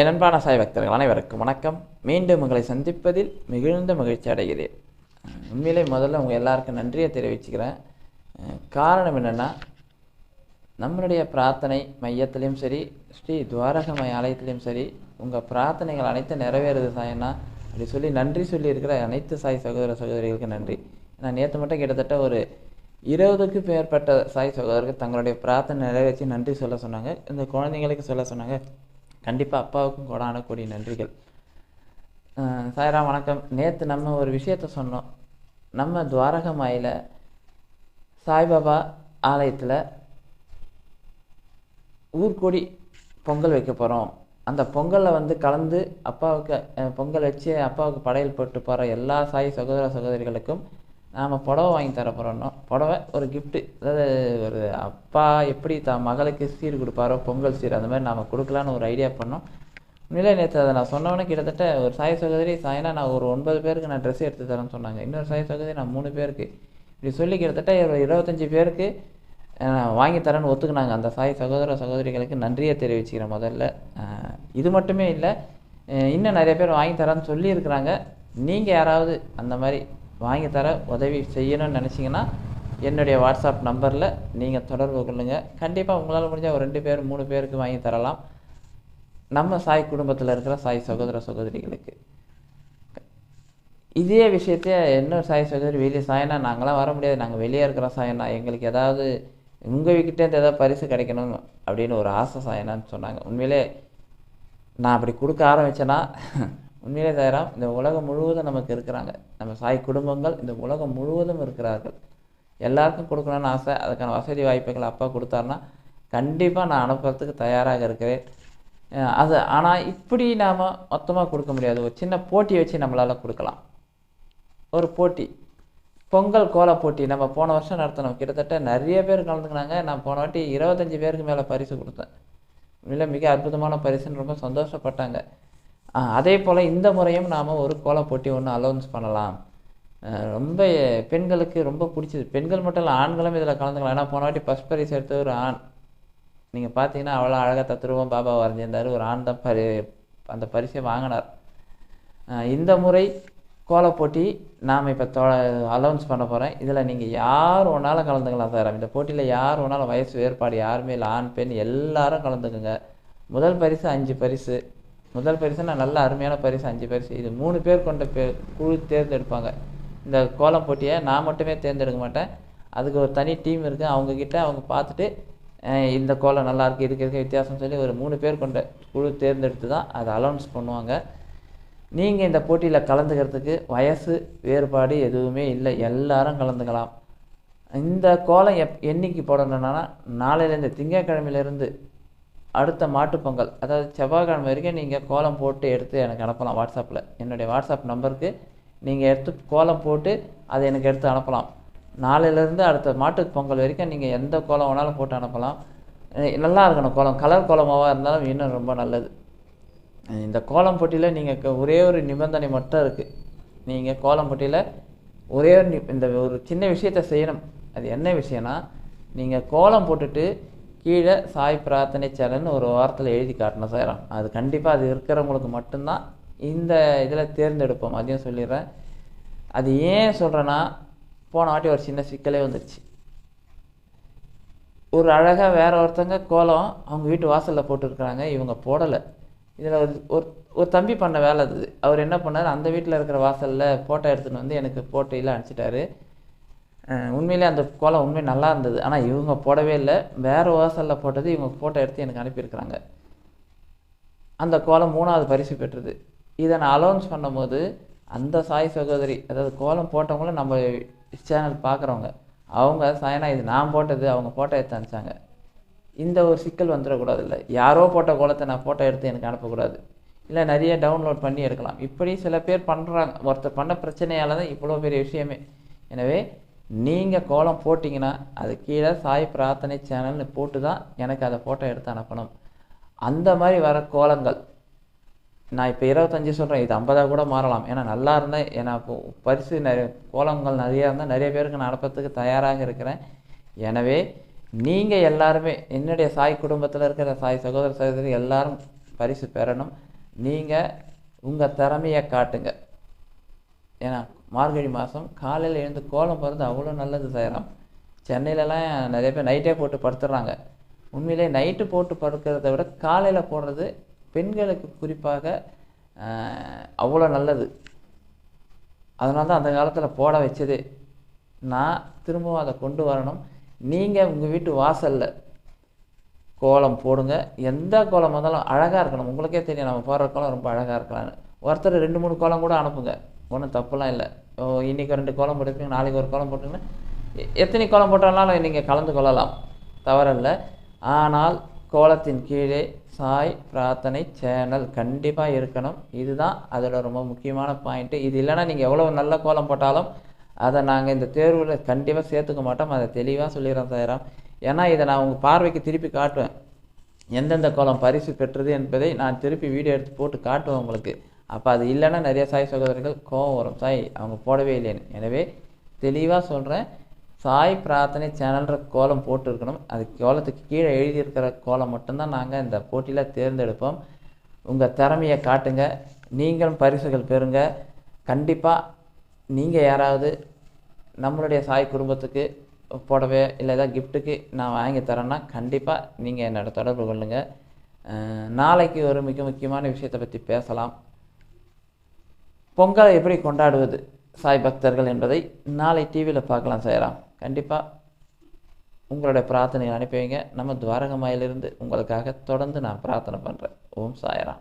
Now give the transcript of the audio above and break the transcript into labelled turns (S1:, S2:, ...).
S1: என் அன்பான சாய் பக்தர்கள் அனைவருக்கும் வணக்கம். மீண்டும் உங்களை சந்திப்பதில் மிகுந்த மகிழ்ச்சி அடைகிறேன். உண்மையிலே முதல்ல உங்கள் எல்லாருக்கும் நன்றியை தெரிவிச்சுக்கிறேன். காரணம் என்னென்னா நம்மளுடைய பிரார்த்தனை மையத்திலையும் சரி ஸ்ரீ துவாரகமய ஆலயத்திலையும் சரி உங்கள் பிரார்த்தனைகள் அனைத்தும் நிறைவேறுது சாயண்ணா அப்படி சொல்லி நன்றி சொல்லியிருக்கிற அனைத்து சாய் சகோதர சகோதரிகளுக்கு நன்றி. நான் நேற்று மட்டும் கிட்டத்தட்ட ஒரு இருபதுக்கு மேற்பட்ட சாய் சகோதரர்கள் தங்களுடைய பிரார்த்தனை நிறைவேற்றி நன்றி சொல்ல சொன்னாங்க. இந்த குழந்தைங்களுக்கு சொல்ல சொன்னாங்க. கண்டிப்பாக அப்பாவுக்கும் கொடான கூடிய நன்றிகள் சாயரா வணக்கம். நேற்று நம்ம ஒரு விஷயத்த சொன்னோம். நம்ம துவாரகமாயில் சாய்பாபா ஆலயத்தில் ஊர்கொடி பொங்கல் வைக்க போகிறோம் அந்த பொங்கலில் வந்து கலந்து அப்பாவுக்கு பொங்கல் வச்சு அப்பாவுக்கு படையல் போட்டு போகிற எல்லா சாய் சகோதர சகோதரிகளுக்கும் நாம் புடவை வாங்கி தர போகிறோம்னா புடவை ஒரு கிஃப்ட்டு அதாவது ஒரு அப்பா எப்படி தான் மகளுக்கு சீர் கொடுப்பாரோ பொங்கல் சீர் அந்த மாதிரி நாம் கொடுக்கலான்னு ஒரு ஐடியா பண்ணோம். உண்மையிலே நேற்று அதை நான் சொன்னவொடனே கிட்டத்தட்ட ஒரு சாய சகோதரி சாயனா நான் ஒரு ஒன்பது பேருக்கு நான் ட்ரெஸ் எடுத்து தரேன்னு சொன்னாங்க. இன்னொரு சாய சகோதரி நான் மூணு பேருக்கு. இப்படி சொல்லி கிட்டத்தட்ட ஒரு இருபத்தஞ்சி பேருக்கு வாங்கி தரேன்னு ஒத்துக்குனாங்க. அந்த சாய் சகோதர சகோதரிகளுக்கு நன்றியை தெரிவிச்சுக்கிறேன் முதல்ல. இது மட்டுமே இல்லை இன்னும் நிறைய பேர் வாங்கி தரேன்னு சொல்லியிருக்கிறாங்க. நீங்கள் யாராவது அந்த மாதிரி வாங்கி தர உதவி செய்யணும்னு நினச்சிங்கன்னா என்னுடைய வாட்ஸ்அப் நம்பரில் நீங்கள் தொடர்பு கொள்ளுங்கள் கண்டிப்பாக உங்களால் முடிஞ்சால் ஒரு ரெண்டு பேர் மூணு பேருக்கு வாங்கி தரலாம். நம்ம சாய் குடும்பத்தில் இருக்கிற சாய் சகோதர சகோதரிகளுக்கு. இதே விஷயத்த இன்னும் சாய் சகோதரி வெளியே சாயினா நாங்களாம் வர முடியாது. நாங்கள் வெளியே இருக்கிற சாயனா எங்களுக்கு ஏதாவது உங்கள் வீக்கிட்டேருந்து ஏதாவது பரிசு கிடைக்கணும் அப்படின்னு ஒரு ஆசை சாயனான்னு சொன்னாங்க. உண்மையிலே நான் அப்படி கொடுக்க ஆரம்பித்தேன்னா உண்மையிலே தயாராம் இந்த உலகம் முழுவதும் நமக்கு இருக்கிறாங்க. நம்ம சாய் குடும்பங்கள் இந்த உலகம் முழுவதும் இருக்கிறார்கள். எல்லாருக்கும் கொடுக்கணும்னு ஆசை அதுக்கான வசதி வாய்ப்புகள் அப்பா கொடுத்தாருன்னா கண்டிப்பாக நான் அனுப்புறதுக்கு தயாராக இருக்கிறேன். அது ஆனால் இப்படி நாம் மொத்தமாக கொடுக்க முடியாது. ஒரு சின்ன போட்டி வச்சு நம்மளால் கொடுக்கலாம். ஒரு போட்டி. பொங்கல் கோல போட்டி. நம்ம போன வருஷம் நடத்தினோம். கிட்டத்தட்ட நிறைய பேர் கலந்துக்கினாங்க. நான் போன வாட்டி இருபத்தஞ்சி பேருக்கு மேலே பரிசு கொடுத்தேன். இல்லை மிக அற்புதமான பரிசுன்னு ரொம்ப சந்தோஷப்பட்டாங்க. அதே போல் இந்த முறையும் நாம் ஒரு கோல போட்டி ஒன்று அலௌன்ஸ் பண்ணலாம். ரொம்ப பெண்களுக்கு ரொம்ப பிடிச்சது. பெண்கள் மட்டும் இல்லை ஆண்களும் இதில் கலந்துக்கலாம். ஏன்னா போன வாட்டி ஃபஸ்ட் பரிசு எடுத்த ஒரு ஆண். நீங்கள் பார்த்தீங்கன்னா அவ்வளோ அழகாக தத்துருவம் பாபா வரைஞ்சிருந்தார். ஒரு ஆண் தான் பரி அந்த பரிசை வாங்கினார். இந்த முறை கோலப் போட்டி நாம் இப்போ தொ அலௌன்ஸ் பண்ண போகிறேன் இதில் நீங்கள் யார் ஒன்றாலும் கலந்துக்கலாம் சார். இந்த போட்டியில் யார் ஒன்றாலும் வயசு வேறுபாடு யாருமே இல்லை. ஆண் பெண் எல்லாரும் கலந்துக்குங்க. முதல் பரிசு அஞ்சு பரிசு. முதல் பரிசு நான் நல்ல அருமையான பரிசு அஞ்சு பரிசு. இது மூணு பேர் கொண்ட பே குழு தேர்ந்தெடுப்பாங்க. இந்த கோலம் போட்டியை நான் மட்டுமே தேர்ந்தெடுக்க மாட்டேன். அதுக்கு ஒரு தனி டீம் இருக்குது அவங்கக்கிட்ட அவங்க பார்த்துட்டு இந்த கோலம் நல்லாயிருக்கு இதுக்கு இருக்க வித்தியாசம் சொல்லி ஒரு மூணு பேர் கொண்ட குழு தேர்ந்தெடுத்து தான் அதை அலௌன்ஸ் பண்ணுவாங்க. நீங்கள் இந்த போட்டியில் கலந்துக்கிறதுக்கு வயசு வேறுபாடு எதுவுமே இல்லை. எல்லாரும் கலந்துக்கலாம். இந்த கோலம் எப் என்னைக்கு போடணுன்னா நாளையிலேருந்து திங்கட்கிழமையிலேருந்து அடுத்த மாட்டுப்பொங்கல் அதாவது செவ்வாய்க்கிழமை வரைக்கும் நீங்கள் கோலம் போட்டு எடுத்து எனக்கு அனுப்பலாம் வாட்ஸ்அப்பில் என்னுடைய வாட்ஸ்அப் நம்பருக்கு நீங்கள் எடுத்து கோலம் போட்டு அதை எனக்கு எடுத்து அனுப்பலாம். நாளையிலேருந்து அடுத்த மாட்டுப் பொங்கல் வரைக்கும் நீங்கள் எந்த கோலம் வேணாலும் போட்டு அனுப்பலாம். நல்லா இருக்கணும் கோலம். கலர் கோலமாவாக இருந்தாலும் இன்னும் ரொம்ப நல்லது. இந்த கோலம் போட்டியில் நீங்கள் ஒரே ஒரு நிபந்தனை மட்டும் இருக்குது நீங்கள் கோலம் போட்டியில் ஒரே ஒரு நி- இந்த ஒரு சின்ன விஷயத்த செய்யணும். அது என்ன விஷயம்னா நீங்கள் கோலம் போட்டுட்டு கீழே சாய் பிரார்த்தனை சேனல்னு ஒரு வாரத்தில் எழுதி காட்டணும் சாயிரம் அது கண்டிப்பாக அது இருக்கிறவங்களுக்கு மட்டும்தான் இந்த இதில் தேர்ந்தெடுப்போம். அதையும் சொல்லிடுறேன். அது ஏன் சொல்கிறேன்னா போன வாட்டி ஒரு சின்ன சிக்கலே வந்துருச்சு. ஒரு அழகாக வேற ஒருத்தங்க கோலம் அவங்க வீட்டு வாசலில் போட்டுருக்குறாங்க இவங்க போடலை. இதில் ஒரு ஒரு ஒரு தம்பி பண்ண வேலை அது. அவர் என்ன பண்ணார்? அந்த வீட்டில் இருக்கிற வாசலில் ஃபோட்டோ எடுத்துகிட்டு வந்து எனக்கு ஃபோட்டோயில் அனுப்பிச்சிட்டாரு. உண்மையிலே அந்த கோலம் உண்மை நல்லா இருந்தது. ஆனால் இவங்க போடவே இல்லை. வேறு வாசலில் போட்டது இவங்க ஃபோட்டோ எடுத்து எனக்கு அனுப்பியிருக்கிறாங்க. அந்த கோலம் மூணாவது பரிசு பெற்றது. இதை நான் அலௌன்ஸ் பண்ணும்போது அந்த சாய் சகோதரி அதாவது கோலம் போட்டவங்களும் நம்ம சேனல் பார்க்குறவங்க அவங்க சாயனா இது நான் போட்டது அவங்க ஃபோட்டோ எடுத்து அனுப்பிச்சாங்க. இந்த ஒரு சிக்கல் வந்துடக்கூடாது இல்லை யாரோ போட்ட கோலத்தை நான் ஃபோட்டோ எடுத்து எனக்கு அனுப்பக்கூடாது. இல்லை நிறைய டவுன்லோட் பண்ணி எடுக்கலாம். இப்படி சில பேர் பண்ணுறாங்க ஒருத்தர் பண்ண பிரச்சனையால் தான் இவ்வளோ பெரிய விஷயமே. எனவே நீங்கள் கோலம் போட்டிங்கன்னா அது கீழே சாய் பிரார்த்தனை சேனல்னு போட்டு தான் எனக்கு அதை ஃபோட்டோ எடுத்து அனுப்பணும். அந்த மாதிரி வர கோலங்கள். நான் இப்போ இருபத்தஞ்சி சொல்கிறேன் இது ஐம்பதாக கூட மாறலாம். ஏன்னா நல்லா இருந்தால் ஏன்னா இப்போ பரிசு நிறைய கோலங்கள் நிறையா இருந்தால் நிறைய பேருக்கு நான் அனுப்புறதுக்கு தயாராக இருக்கிறேன். எனவே நீங்கள் எல்லாருமே என்னுடைய சாய் குடும்பத்தில் இருக்கிற சாய் சகோதர சகோதரி எல்லாரும் பரிசு பெறணும். நீங்கள் உங்கள் திறமையை காட்டுங்க. ஏன்னா மார்கழி மாதம் காலையில் எழுந்து கோலம் பிறந்து அவ்வளோ நல்லது சாயிராம். சென்னையிலலாம் நிறைய பேர் நைட்டே போட்டு படுத்துடுறாங்க உண்மையிலே நைட்டு போட்டு படுக்கிறத விட காலையில் போடுறது பெண்களுக்கு குறிப்பாக அவ்வளோ நல்லது. அதனால தான் அந்த காலத்தில் போட வச்சது. நான் திரும்பவும் அதை கொண்டு வரணும். நீங்கள் உங்கள் வீட்டு வாசலில் கோலம் போடுங்க. எந்த கோலம் வந்தாலும் அழகாக இருக்கணும். உங்களுக்கே தெரியும் நம்ம போடுற கோலம் ரொம்ப அழகாக இருக்கலாம்னு. ஒருத்தர் ரெண்டு மூணு கோலம் கூட அனுப்புங்க. ஒன்றும் தப்புலாம் இல்லை. ஓ இன்றைக்கி ரெண்டு கோலம் போட்டுருப்பீங்க நாளைக்கு ஒரு கோலம் போட்டுருங்க எத்தனை கோலம் போட்டாலும் நீங்கள் கலந்து கொள்ளலாம். தவறில்லை. ஆனால் கோலத்தின் கீழே சாய் பிரார்த்தனை சேனல் கண்டிப்பாக இருக்கணும். இதுதான் அதோட ரொம்ப முக்கியமான பாயிண்ட்டு இது இல்லைன்னா நீங்கள் எவ்வளோ நல்ல கோலம் போட்டாலும் அதை நாங்கள் இந்த தேர்வில் கண்டிப்பாக சேர்த்துக்க மாட்டோம். அதை தெளிவாக சொல்லிடுறோம் சாயிரம். ஏன்னா இதை நான் உங்கள் பார்வைக்கு திருப்பி காட்டுவேன். எந்தெந்த கோலம் பரிசு பெற்றது என்பதை நான் திருப்பி வீடியோ எடுத்து போட்டு காட்டுவேன் உங்களுக்கு. அப்போ அது இல்லைன்னா நிறைய சாய் சகோதரர்கள் கோவம் வரும். சாய் அவங்க போடவே இல்லைன்னு. எனவே தெளிவாக சொல்கிறேன் சாய் பிரார்த்தனை சேனல்ன்ற கோலம் போட்டிருக்கணும். அது கோலத்துக்கு கீழே எழுதியிருக்கிற கோலம் மட்டும்தான் நாங்கள் இந்த போட்டியில் தேர்ந்தெடுப்போம். உங்கள் திறமையை காட்டுங்க. நீங்களும் பரிசுகள் பெறுங்க. கண்டிப்பாக நீங்கள் யாராவது நம்மளுடைய சாய் குடும்பத்துக்கு போடவே இல்லை ஏதாவது கிஃப்ட்டுக்கு நான் வாங்கி தரேன்னா கண்டிப்பாக நீங்கள் என்னோட தொடர்பு கொள்ளுங்கள் நாளைக்கு ஒரு மிக முக்கியமான விஷயத்தை பற்றி பேசலாம். பொங்கலை எப்படி கொண்டாடுவது சாய் பக்தர்கள் என்பதை நாளை டிவியில் பார்க்கலாம் சாய்ராம். கண்டிப்பாக உங்களுடைய பிரார்த்தனையை அனுப்பி வைங்க. நம்ம துவாரகமாயிலிருந்து உங்களுக்காக தொடர்ந்து நான் பிரார்த்தனை பண்ணுறேன் ஓம் சாயராம்.